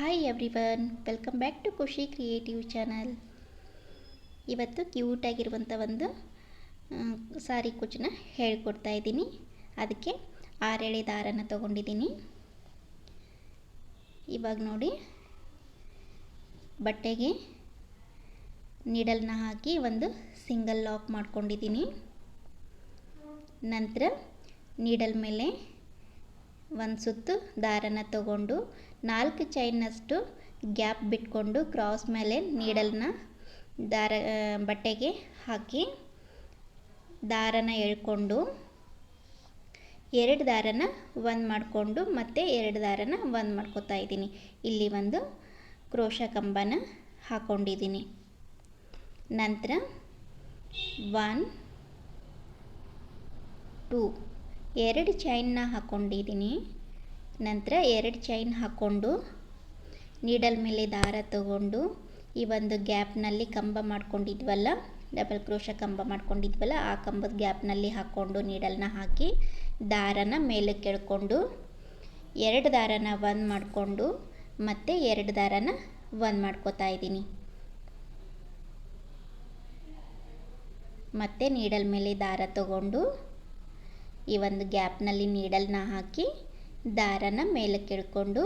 Hi everyone welcome back to Khushi creative channel ಇವತ್ತು ಕ್ಯೂಟಾಗಿರುವಂಥ ಒಂದು ಸಾರಿ ಕುಚ್ಚನ್ನ ಹೇಳ್ಕೊಡ್ತಾ ಇದ್ದೀನಿ. ಅದಕ್ಕೆ ಆರೆಳೆ ದಾರನ ತೊಗೊಂಡಿದ್ದೀನಿ. ಇವಾಗ ನೋಡಿ, ಬಟ್ಟೆಗೆ ನೀಡಲ್ನ ಹಾಕಿ ಒಂದು ಸಿಂಗಲ್ ಲಾಕ್ ಮಾಡ್ಕೊಂಡಿದ್ದೀನಿ. ನಂತರ ನೀಡಲ್ ಮೇಲೆ ಒಂದು ಸುತ್ತು ದಾರನ ತಗೊಂಡು ನಾಲ್ಕು ಚೈನ್ನಷ್ಟು ಗ್ಯಾಪ್ ಬಿಟ್ಕೊಂಡು ಕ್ರಾಸ್ ಮೇಲೆ ನೀಡಲನ್ನ ದಾರ ಬಟ್ಟೆಗೆ ಹಾಕಿ ದಾರನ ಎಳ್ಕೊಂಡು ಎರಡು ದಾರನ ಒಂದು ಮಾಡಿಕೊಂಡು ಮತ್ತೆ ಎರಡು ದಾರನ ಒಂದು ಮಾಡ್ಕೊತಾ ಇದ್ದೀನಿ. ಇಲ್ಲಿ ಒಂದು ಕ್ರೋಶ ಕಂಬನ ಹಾಕ್ಕೊಂಡಿದ್ದೀನಿ ನಂತರ ಒನ್, ಟೂ, ಎರಡು ಚೈನ್ನ ಹಾಕ್ಕೊಂಡಿದ್ದೀನಿ ನಂತರ ಎರಡು ಚೈನ್ ಹಾಕ್ಕೊಂಡು ನೀಡಲ್ ಮೇಲೆ ದಾರ ತಗೊಂಡು ಈ ಒಂದು ಗ್ಯಾಪ್ನಲ್ಲಿ ಕಂಬ ಮಾಡ್ಕೊಂಡಿದ್ವಲ್ಲ ಡಬಲ್ ಕ್ರೋಶ ಕಂಬ ಮಾಡ್ಕೊಂಡಿದ್ವಲ್ಲ, ಆ ಕಂಬದ ಗ್ಯಾಪ್ನಲ್ಲಿ ಹಾಕ್ಕೊಂಡು ನೀಡಲ್ನ ಹಾಕಿ ದಾರನ ಮೇಲೆ ಕೆಳ್ಕೊಂಡು ಎರಡು ದಾರನ ಒಂದು ಮಾಡಿಕೊಂಡು ಮತ್ತೆ ಎರಡು ದಾರನ ಒಂದು ಮಾಡ್ಕೋತಾ ಇದ್ದೀನಿ. ಮತ್ತೆ ನೀಡಲ್ ಮೇಲೆ ದಾರ ತಗೊಂಡು ಈ ಒಂದು ಗ್ಯಾಪ್ನಲ್ಲಿ ನೀಡಲ್ನ ಹಾಕಿ ದಾರನ ಮೇಲೆ ಕೆಳ್ಕೊಂಡು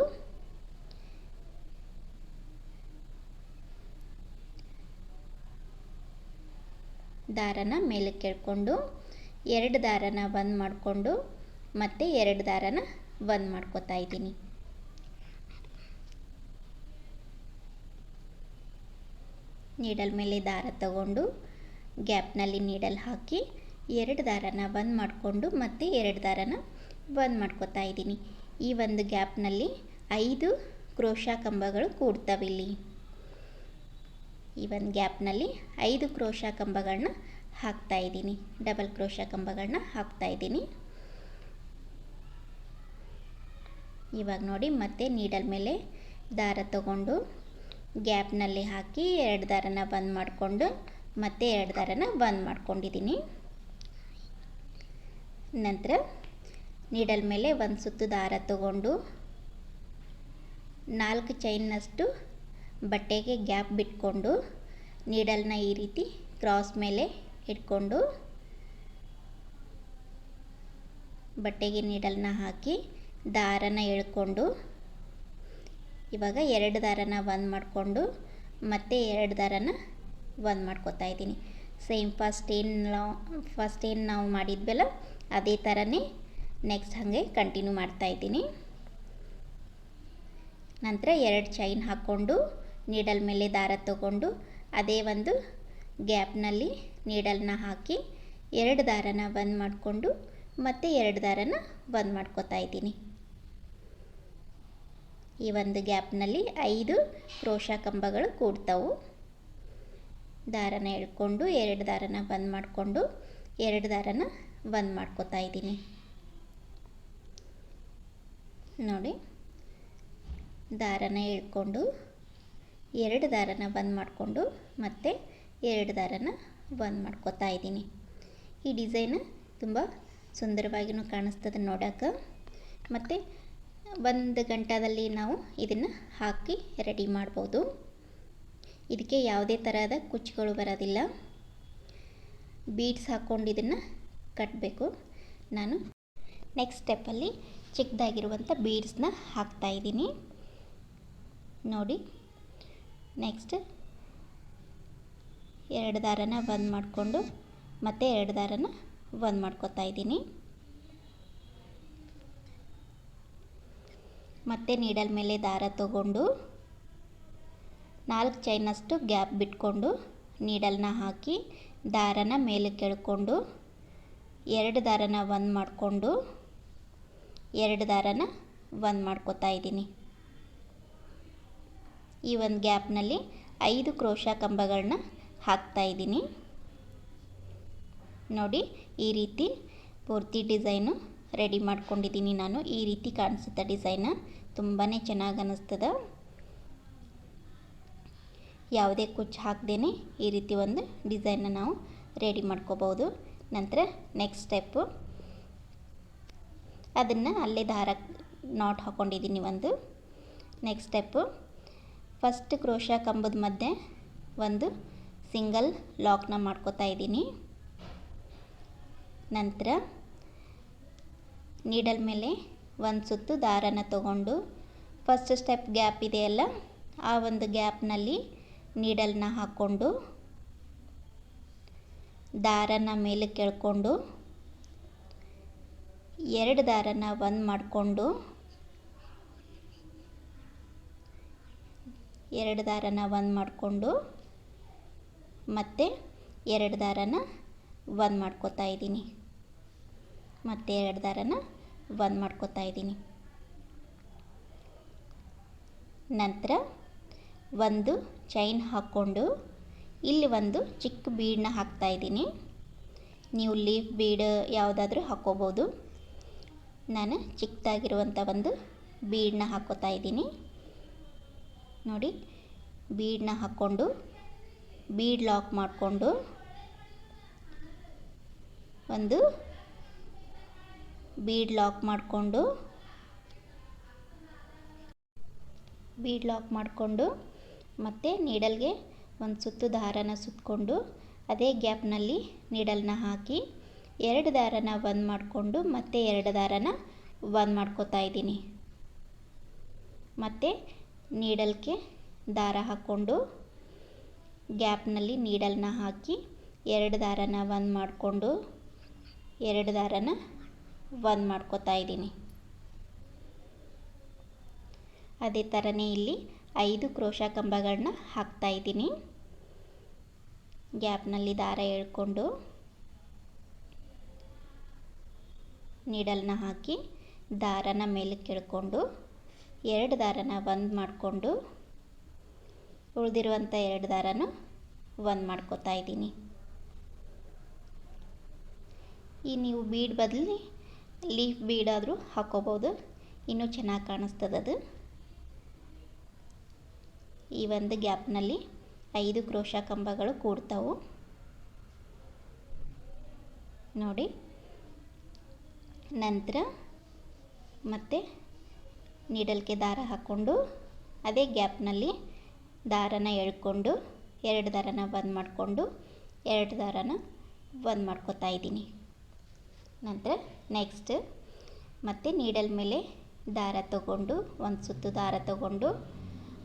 ದಾರನ ಮೇಲೆ ಕೆಳ್ಕೊಂಡು ಎರಡು ದಾರನ ಬಂದ್ ಮಾಡಿಕೊಂಡು ಮತ್ತೆ ಎರಡು ದಾರನ ಬಂದ್ ಮಾಡ್ಕೋತಾ ಇದ್ದೀನಿ. ನೀಡಲ್ ಮೇಲೆ ದಾರ ತಗೊಂಡು ಗ್ಯಾಪ್ನಲ್ಲಿ ನೀಡಲ್ ಹಾಕಿ ಎರಡು ದಾರನ ಬಂದ್ ಮಾಡಿಕೊಂಡು ಮತ್ತೆ ಎರಡು ದಾರನ ಬಂದ್ ಮಾಡ್ಕೋತಾ ಇದ್ದೀನಿ. ಈ ಒಂದು ಗ್ಯಾಪ್ನಲ್ಲಿ ಐದು ಕ್ರೋಶ ಕಂಬಗಳು ಕೂಡ್ತವೆ ಇಲ್ಲಿ ಈ ಒಂದು ಗ್ಯಾಪ್ನಲ್ಲಿ ಐದು ಕ್ರೋಶ ಕಂಬಗಳನ್ನ ಹಾಕ್ತಾ ಇದ್ದೀನಿ. ಡಬಲ್ ಕ್ರೋಶ ಕಂಬಗಳನ್ನ ಹಾಕ್ತಾ ಇದ್ದೀನಿ. ಇವಾಗ ನೋಡಿ ಮತ್ತೆ ನೀಡಲ್ ಮೇಲೆ ದಾರ ತಗೊಂಡು ಗ್ಯಾಪ್ನಲ್ಲಿ ಹಾಕಿ ಎರಡು ದಾರನ ಬಂದ್ ಮಾಡಿಕೊಂಡು ಮತ್ತೆ ಎರಡು ದಾರನ ಬಂದ್ ಮಾಡ್ಕೊಂಡಿದ್ದೀನಿ. ನಂತರ ನೀಡಲ್ ಮೇಲೆ ಒಂದು ಸುತ್ತು ದಾರ ತಗೊಂಡು ನಾಲ್ಕು ಚೈನ್ನಷ್ಟು ಬಟ್ಟೆಗೆ ಗ್ಯಾಪ್ ಬಿಟ್ಕೊಂಡು ನೀಡಲ್ನ ಈ ರೀತಿ ಕ್ರಾಸ್ ಮೇಲೆ ಇಟ್ಕೊಂಡು ಬಟ್ಟೆಗೆ ನೀಡಲ್ನ ಹಾಕಿ ದಾರನ ಎಳ್ಕೊಂಡು ಇವಾಗ ಎರಡು ದಾರನ ಒಂದು ಮಾಡಿಕೊಂಡು ಮತ್ತೆ ಎರಡು ದಾರನ ಒಂದು ಮಾಡ್ಕೊತಾ ಇದ್ದೀನಿ. ಸೇಮ್ ಫಸ್ಟ್ ಏನು ಫಸ್ಟ್ ಏನು ನಾವು ಮಾಡಿದ್ವಲ್ಲ, ಅದೇ ಥರನೇ ನೆಕ್ಸ್ಟ್ ಹಾಗೆ ಕಂಟಿನ್ಯೂ ಮಾಡ್ತಾ ಇದ್ದೀನಿ. ನಂತರ ಎರಡು ಚೈನ್ ಹಾಕ್ಕೊಂಡು ನೀಡಲ್ ಮೇಲೆ ದಾರ ತಗೊಂಡು ಅದೇ ಒಂದು ಗ್ಯಾಪ್ನಲ್ಲಿ ನೀಡಲ್ನ ಹಾಕಿ ಎರಡು ದಾರನ ಬಂದ್ ಮಾಡಿಕೊಂಡು ಮತ್ತೆ ಎರಡು ದಾರನ ಬಂದ್ ಮಾಡ್ಕೋತಾ ಇದ್ದೀನಿ. ಈ ಒಂದು ಗ್ಯಾಪ್ನಲ್ಲಿ ಐದು ಕ್ರೋಶ ಕಂಬಗಳು ಕೂಡ್ತಾವು. ದಾರನ ಎಳ್ಕೊಂಡು ಎರಡು ದಾರನ ಬಂದ್ ಮಾಡಿಕೊಂಡು ಎರಡು ದಾರನ ಬಂದ್ ಮಾಡ್ಕೋತಾ ಇದ್ದೀನಿ. ನೋಡಿ. ದಾರನ ಎಳ್ಕೊಂಡು, ಎರಡು ದಾರನ ಬಂದ್ ಮಾಡಿಕೊಂಡು ಮತ್ತೆ ಎರಡು ದಾರನ ಬಂದ್ ಮಾಡ್ಕೋತಾ ಇದ್ದೀನಿ. ಈ ಡಿಸೈನ್ ತುಂಬ ಸುಂದರವಾಗಿಯೂ ಕಾಣಿಸ್ತದೆ ನೋಡೋಕೆ. ಮತ್ತು ಒಂದು ಗಂಟದಲ್ಲಿ ನಾವು ಇದನ್ನು ಹಾಕಿ ರೆಡಿ ಮಾಡ್ಬೋದು. ಇದಕ್ಕೆ ಯಾವುದೇ ಥರದ ಕುಚ್ಚುಗಳು ಬರೋದಿಲ್ಲ. ಬೀಡ್ಸ್ ಹಾಕ್ಕೊಂಡು ಇದನ್ನು ಕಟ್ಟಬೇಕು ನಾನು ನೆಕ್ಸ್ಟ್ ಸ್ಟೆಪ್ಪಲ್ಲಿ ಚಿಕ್ಕದಾಗಿರುವಂಥ ಬೀಡ್ಸ್ನ ಹಾಕ್ತಾಯಿದ್ದೀನಿ ನೋಡಿ ನೆಕ್ಸ್ಟ್ ಎರಡು ದಾರನ ಬಂದ್ ಮಾಡಿಕೊಂಡು ಮತ್ತೆ ಎರಡು ದಾರನ ಬಂದ್ ಮಾಡ್ಕೋತಾ ಇದ್ದೀನಿ. ಮತ್ತೆ ನೀಡಲ್ ಮೇಲೆ ದಾರ ತಗೊಂಡು ನಾಲ್ಕು ಚೈನಷ್ಟು ಗ್ಯಾಪ್ ಬಿಟ್ಕೊಂಡು ನೀಡಲ್ನ ಹಾಕಿ ದಾರನ ಮೇಲೆ ಕೆಳ್ಕೊಂಡು ಎರಡು ದಾರನ ಬಂದ್ ಮಾಡಿಕೊಂಡು ಎರಡು ದಾರನ ಒಂದು ಮಾಡ್ಕೊತಾ ಇದ್ದೀನಿ. ಈ ಒಂದು ಗ್ಯಾಪ್ನಲ್ಲಿ ಐದು ಕ್ರೋಶ ಕಂಬಗಳನ್ನ ಹಾಕ್ತಾ ಇದ್ದೀನಿ. ನೋಡಿ, ಈ ರೀತಿ ಪೂರ್ತಿ ಡಿಸೈನು ರೆಡಿ ಮಾಡ್ಕೊಂಡಿದ್ದೀನಿ ನಾನು. ಈ ರೀತಿ ಕಾಣಿಸುತ್ತೆ ಡಿಸೈನ ತುಂಬಾ ಚೆನ್ನಾಗಿ ಅನ್ನಿಸ್ತದೆ ಯಾವುದೇ ಕುಚ್ಚು ಹಾಕ್ದೇ ಈ ರೀತಿ ಒಂದು ಡಿಸೈನ್ನ ನಾವು ರೆಡಿ ಮಾಡ್ಕೋಬೋದು ನಂತರ ನೆಕ್ಸ್ಟ್ ಸ್ಟೆಪ್ಪು ಅದನ್ನು ಅಲ್ಲೇ ದಾರ ನಾಟ್ ಹಾಕ್ಕೊಂಡಿದ್ದೀನಿ ಒಂದು. ನೆಕ್ಸ್ಟ್ ಸ್ಟೆಪ್ಪು ಫಸ್ಟ್ ಕ್ರೋಶ ಕಂಬದ ಮಧ್ಯೆ ಒಂದು ಸಿಂಗಲ್ ಲಾಕ್ನ ಮಾಡ್ಕೋತಾ ಇದ್ದೀನಿ. ನಂತರ ನೀಡಲ್ ಮೇಲೆ ಒಂದು ಸುತ್ತು ದಾರನ ತಗೊಂಡು ಫಸ್ಟ್ ಸ್ಟೆಪ್ ಗ್ಯಾಪ್ ಇದೆಯಲ್ಲ ಆ ಒಂದು ಗ್ಯಾಪ್ನಲ್ಲಿ ನೀಡಲ್ನ ಹಾಕ್ಕೊಂಡು ದಾರನ ಮೇಲೆ ಕೆಳ್ಕೊಂಡು ಎರಡು ದಾರನ ಒಂದು ಮಾಡಿಕೊಂಡು ಎರಡು ದಾರನ ಒಂದು ಮಾಡಿಕೊಂಡು ಮತ್ತು ಎರಡು ದಾರನ ಒಂದು ಮಾಡ್ಕೋತಾ ಇದ್ದೀನಿ. ಮತ್ತು ಎರಡು ದಾರನ ಒಂದು ಮಾಡ್ಕೋತಾ ಇದ್ದೀನಿ. ನಂತರ ಒಂದು ಚೈನ್ ಹಾಕ್ಕೊಂಡು ಇಲ್ಲಿ ಒಂದು ಚಿಕ್ಕ ಬೀಡನ್ನ ಹಾಕ್ತಾ ಇದ್ದೀನಿ. ನೀವು ಲೀಫ್ ಬೀಡ್ ಯಾವುದಾದ್ರೂ ಹಾಕ್ಕೋಬೋದು. ನಾನು ಚಿಕ್ಕದಾಗಿರುವಂಥ ಒಂದು ಬೀಡನ್ನ ಹಾಕೋತಾ ಇದ್ದೀನಿ. ನೋಡಿ, ಬೀಡನ್ನ ಹಾಕ್ಕೊಂಡು, ಬೀಡ್ ಲಾಕ್ ಮಾಡಿಕೊಂಡು ಒಂದು ಬೀಡ್ ಲಾಕ್ ಮಾಡಿಕೊಂಡು, ಬೀಡ್ ಲಾಕ್ ಮಾಡಿಕೊಂಡು ಮತ್ತು ನೀಡಲ್ಗೆ ಒಂದು ಸುತ್ತು ದಾರನ ಸುತ್ತಕೊಂಡು ಅದೇ ಗ್ಯಾಪ್ನಲ್ಲಿ ನೀಡಲ್ನ ಹಾಕಿ ಎರಡು ದಾರನ ಒಂದು ಮಾಡಿಕೊಂಡು ಮತ್ತೆ ಎರಡು ದಾರನ ಒಂದು ಮಾಡ್ಕೋತಾ ಇದ್ದೀನಿ. ಮತ್ತು ನೀಡಲ್ಗೆ ದಾರ ಹಾಕ್ಕೊಂಡು ಗ್ಯಾಪ್ನಲ್ಲಿ ನೀಡಲ್ನ ಹಾಕಿ ಎರಡು ದಾರನ ಒಂದು ಮಾಡಿಕೊಂಡು ಎರಡು ದಾರನ ಒಂದು ಮಾಡ್ಕೋತಾ ಇದ್ದೀನಿ. ಅದೇ ಥರನೇ ಇಲ್ಲಿ ಐದು ಕ್ರೋಶ ಕಂಬಗಳನ್ನ ಹಾಕ್ತಾ ಇದ್ದೀನಿ. ಗ್ಯಾಪ್ನಲ್ಲಿ ದಾರ ಎಳ್ಕೊಂಡು ನೀಡಲ್ನ ಹಾಕಿ ದಾರನ ಮೇಲೆ ಕೆಳ್ಕೊಂಡು ಎರಡು ದಾರನ ಒಂದು ಮಾಡಿಕೊಂಡು ಉಳಿದಿರುವಂಥ ಎರಡು ದಾರನ ಒಂದು ಮಾಡ್ಕೋತಾ ಇದ್ದೀನಿ. ಈ ನೀವು ಬೀಡ್ ಬದಲಿ ಲೀಫ್ ಬೀಡಾದರೂ ಹಾಕೋಬೋದು. ಇನ್ನೂ ಚೆನ್ನಾಗಿ ಕಾಣಿಸ್ತದೆ ಅದು. ಈ ಒಂದು ಗ್ಯಾಪ್ನಲ್ಲಿ ಐದು ಕ್ರೋಶ ಕಂಬಗಳು ಕೂಡ್ತಾವು. ನೋಡಿ. ನಂತರ ಮತ್ತೆ ನೀಡಲ್ಗೆ ದಾರ ಹಾಕ್ಕೊಂಡು ಅದೇ ಗ್ಯಾಪ್ನಲ್ಲಿ ದಾರನ ಎಳ್ಕೊಂಡು ಎರಡು ದಾರನ ಬಂದ್ ಮಾಡಿಕೊಂಡು ಎರಡು ದಾರನ ಬಂದ್ ಮಾಡ್ಕೋತಾ ಇದ್ದೀನಿ. ನಂತರ ನೆಕ್ಸ್ಟ್ ಮತ್ತು ನೀಡಲ್ ಮೇಲೆ ದಾರ ತಗೊಂಡು, ಒಂದು ಸುತ್ತು ದಾರ ತಗೊಂಡು,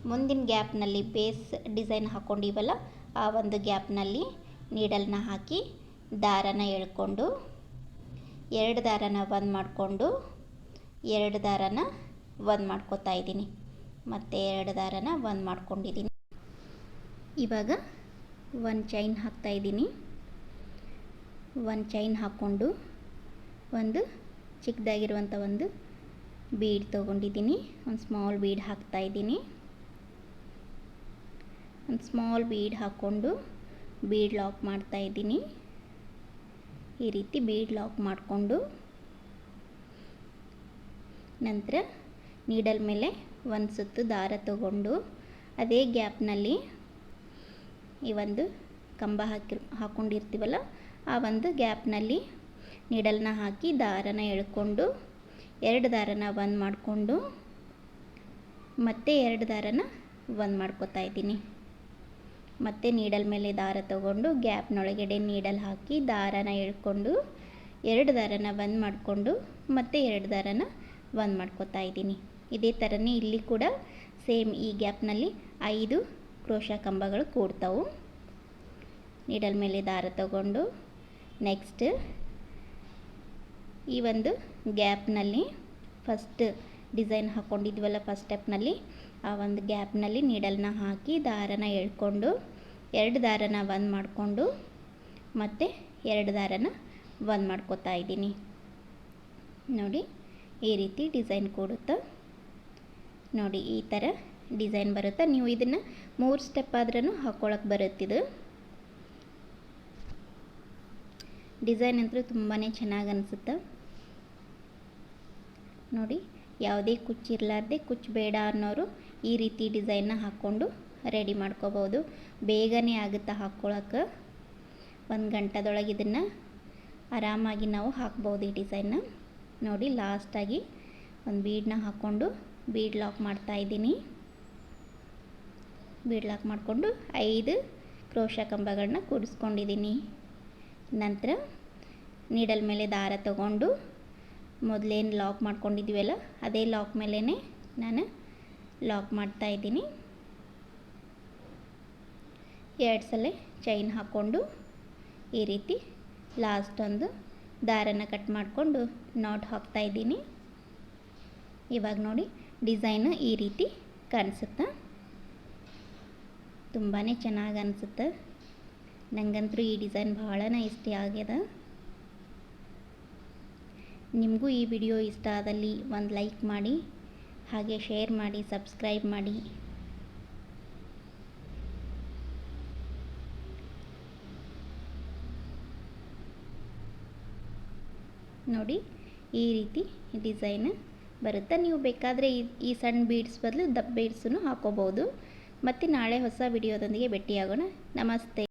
ಮುಂದಿನ ಗ್ಯಾಪ್ನಲ್ಲಿ ಬೇಸ್ ಡಿಸೈನ್ ಹಾಕ್ಕೊಂಡಿವಲ್ಲ ಆ ಒಂದು ಗ್ಯಾಪ್ನಲ್ಲಿ ನೀಡಲ್ನ ಹಾಕಿ ದಾರನ ಎಳ್ಕೊಂಡು ಎರಡು ದಾರನ ಒಂದು ಮಾಡಿಕೊಂಡು ಎರಡು ದಾರನ ಒಂದು ಮಾಡ್ಕೋತಾ ಇದ್ದೀನಿ. ಮತ್ತು ಎರಡು ದಾರನ ಒಂದು ಮಾಡ್ಕೊಂಡಿದ್ದೀನಿ. ಇವಾಗ ಒಂದು ಚೈನ್ ಹಾಕ್ತಾ ಇದ್ದೀನಿ. ಒಂದು ಚೈನ್ ಹಾಕ್ಕೊಂಡು ಒಂದು ಚಿಕ್ಕದಾಗಿರುವಂಥ ಒಂದು ಬೀಡ್ ತೊಗೊಂಡಿದ್ದೀನಿ. ಒಂದು ಸ್ಮಾಲ್ ಬೀಡ್ ಹಾಕ್ತಾ ಇದ್ದೀನಿ. ಒಂದು ಸ್ಮಾಲ್ ಬೀಡ್ ಹಾಕ್ಕೊಂಡು ಬೀಡ್ ಲಾಕ್ ಮಾಡ್ತಾ ಇದ್ದೀನಿ. ಈ ರೀತಿ ಬೀಡ್ ಲಾಕ್ ಮಾಡಿಕೊಂಡು ನಂತರ ನೀಡಲ್ ಮೇಲೆ ಒಂದು ಸುತ್ತು ದಾರ ತಗೊಂಡು ಅದೇ ಗ್ಯಾಪ್ನಲ್ಲಿ ಈ ಒಂದು ಕಂಬ ಹಾಕಿ ಹಾಕ್ಕೊಂಡಿರ್ತೀವಲ್ಲ ಆ ಒಂದು ಗ್ಯಾಪ್ನಲ್ಲಿ ನೀಡಲ್ನ ಹಾಕಿ ದಾರನ ಎಳ್ಕೊಂಡು ಎರಡು ದಾರನ ಒಂದು ಮಾಡಿಕೊಂಡು ಮತ್ತೆ ಎರಡು ದಾರನ ಒಂದು ಮಾಡ್ಕೋತಾ ಇದ್ದೀನಿ. ಮತ್ತೆ ನೀಡಲ್ ಮೇಲೆ ದಾರ ತಗೊಂಡು ಗ್ಯಾಪ್ನೊಳಗಡೆ ನೀಡಲ್ ಹಾಕಿ ದಾರನ ಎಳ್ಕೊಂಡು ಎರಡು ದಾರನ ಬಂದ್ ಮಾಡಿಕೊಂಡು ಮತ್ತೆ ಎರಡು ದಾರನ ಬಂದ್ ಮಾಡ್ಕೋತಾ ಇದ್ದೀನಿ. ಇದೇ ಥರನೇ ಇಲ್ಲಿ ಕೂಡ ಸೇಮ್ ಈ ಗ್ಯಾಪ್ನಲ್ಲಿ ಐದು ಕ್ರೋಶ ಕಂಬಗಳು ಕೂಡ್ತಾವು. ನೀಡಲ್ ಮೇಲೆ ದಾರ ತಗೊಂಡು ನೆಕ್ಸ್ಟ್ ಈ ಒಂದು ಗ್ಯಾಪ್ನಲ್ಲಿ ಫಸ್ಟ್ ಡಿಸೈನ್ ಹಾಕ್ಕೊಂಡಿದ್ವಲ್ಲ ಫಸ್ಟ್ ಸ್ಟೆಪ್ನಲ್ಲಿ ಆ ಒಂದು ಗ್ಯಾಪ್ನಲ್ಲಿ ನೀಡಲ್ನ ಹಾಕಿ ದಾರನ ಎಳ್ಕೊಂಡು, ಎರಡು ದಾರನ ಬಂದ್ ಮಾಡಿಕೊಂಡು ಮತ್ತು ಎರಡು ದಾರನ ಬಂದ್ ಮಾಡ್ಕೋತಾ ಇದ್ದೀನಿ. ನೋಡಿ, ಈ ರೀತಿ ಡಿಸೈನ್ ಕೊಡುತ್ತೆ, ನೋಡಿ, ಈ ಥರ ಡಿಸೈನ್ ಬರುತ್ತೆ. ನೀವು ಇದನ್ನು ಮೂರು ಸ್ಟೆಪ್ ಆದ್ರೂ ಹಾಕ್ಕೊಳಕ್ಕೆ ಬರುತ್ತಿದು ಡಿಸೈನ್ ಅಂತೂ ತುಂಬಾ ಚೆನ್ನಾಗಿ ಅನಿಸುತ್ತೆ. ನೋಡಿ, ಯಾವುದೇ ಕುಚ್ಚಿರಲಾರ್ದೆ ಕುಚ್ಚು ಬೇಡ ಅನ್ನೋರು ಈ ರೀತಿ ಡಿಸೈನ್ನ ಹಾಕ್ಕೊಂಡು ರೆಡಿ ಮಾಡ್ಕೋಬೋದು. ಬೇಗನೆ ಆಗುತ್ತೆ ಹಾಕ್ಕೊಳಕ್ಕೆ ಒಂದು ಗಂಟೆದೊಳಗೆ ಇದನ್ನು ಆರಾಮಾಗಿ ನಾವು ಹಾಕ್ಬೋದು ಈ ಡಿಸೈನ್ನ. ನೋಡಿ ಲಾಸ್ಟಾಗಿ ಒಂದು ಬೀಡನ್ನ ಹಾಕ್ಕೊಂಡು ಬೀಡ್ ಲಾಕ್ ಮಾಡ್ತಾ ಇದ್ದೀನಿ. ಬೀಡ್ ಲಾಕ್ ಮಾಡಿಕೊಂಡು ಐದು ಕ್ರೋಶ ಕಂಬಗಳನ್ನ ಕೂಡಿಸ್ಕೊಂಡಿದ್ದೀನಿ. ನಂತರ ನೀಡಲ್ ಮೇಲೆ ದಾರ ತಗೊಂಡು ಮೊದಲೇನು ಲಾಕ್ ಮಾಡ್ಕೊಂಡಿದ್ದೀವಲ್ಲ, ಅದೇ ಲಾಕ್ ಮೇಲೇ ನಾನು ಲಾಕ್ ಮಾಡ್ತಾ ಇದ್ದೀನಿ. ಎರಡು ಸಲ ಚೈನ್ ಹಾಕ್ಕೊಂಡು ಈ ರೀತಿ ಲಾಸ್ಟ್ ಒಂದು ದಾರನ ಕಟ್ ಮಾಡಿಕೊಂಡು ನಾಟ್ ಹಾಕ್ತಾ ಇದ್ದೀನಿ. ಇವಾಗ ನೋಡಿ ಡಿಸೈನು ಈ ರೀತಿ ಕಾಣಿಸುತ್ತೆ? ತುಂಬಾ ಚೆನ್ನಾಗಿ ಅನಿಸುತ್ತೆ. ನನಗಂತೂ ಈ ಡಿಸೈನ್ ಭಾಳನೇ ಇಷ್ಟ ಆಗ್ಯದ. ನಿಮಗೂ ಈ ವಿಡಿಯೋ ಇಷ್ಟ ಆದಲ್ಲಿ ಒಂದು ಲೈಕ್ ಮಾಡಿ. ಹಾಗೆ ಶೇರ್ ಮಾಡಿ ಸಬ್ಸ್ಕ್ರೈಬ್ ಮಾಡಿ. ನೋಡಿ, ಈ ರೀತಿ ಡಿಸೈನ್ ಬರುತ್ತೆ. ನೀವು ಬೇಕಾದರೆ ಈ ಈ ಸಣ್ಣ ಬೀಡ್ಸ್ ಬದಲು ದಪ್ಪ ಬೀಡ್ಸನ್ನು ಹಾಕೋಬೋದು ಮತ್ತು ನಾಳೆ ಹೊಸ ವಿಡಿಯೋದೊಂದಿಗೆ ಭೇಟಿಯಾಗೋಣ. ನಮಸ್ತೆ.